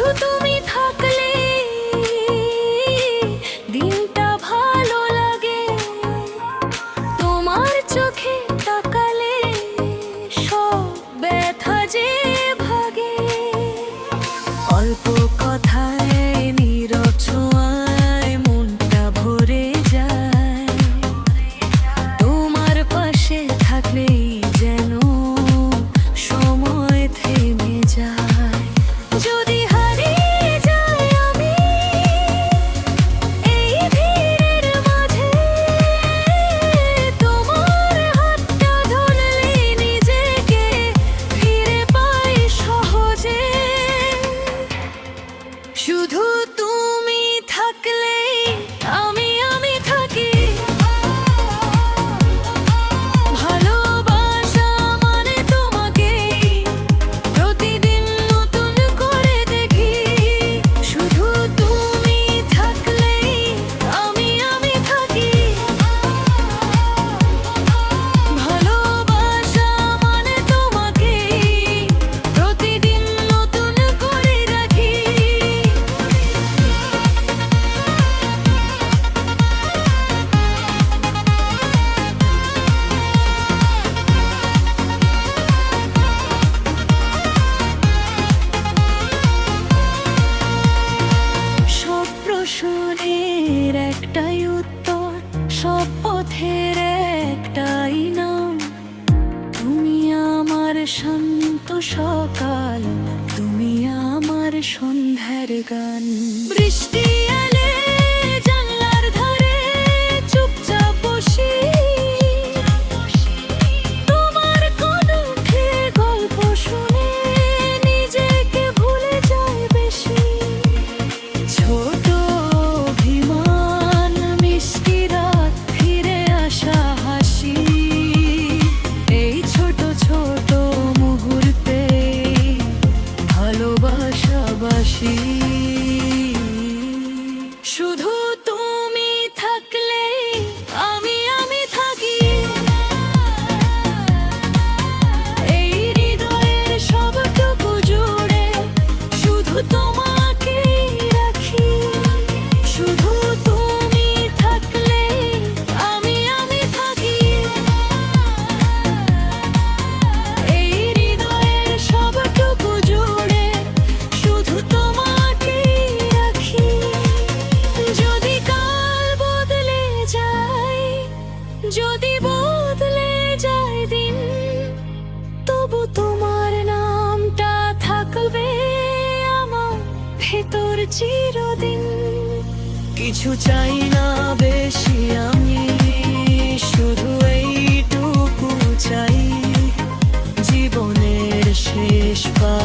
tú, tú. শান্ত সকাল, তুমি আমার সন্ধ্যার গান। বৃষ্টি এলে জানলার ধারে চুপচাপ বসি। তোমার কণ্ঠে গল্প শুনে নিজেকে ভুলে যায় বেশি। ছোট অভিমান, মিষ্টি রাত, ফিরে আসা হাসি। এই ছোট ছোট 第。যদি বদলে যায় দিন, তবু তোমার নামটা থাকবে আমার ভেতর চিরদিন। কিছু চাই না বেশি আমি, শুধু এইটুকু চাই। জীবনের শেষ পা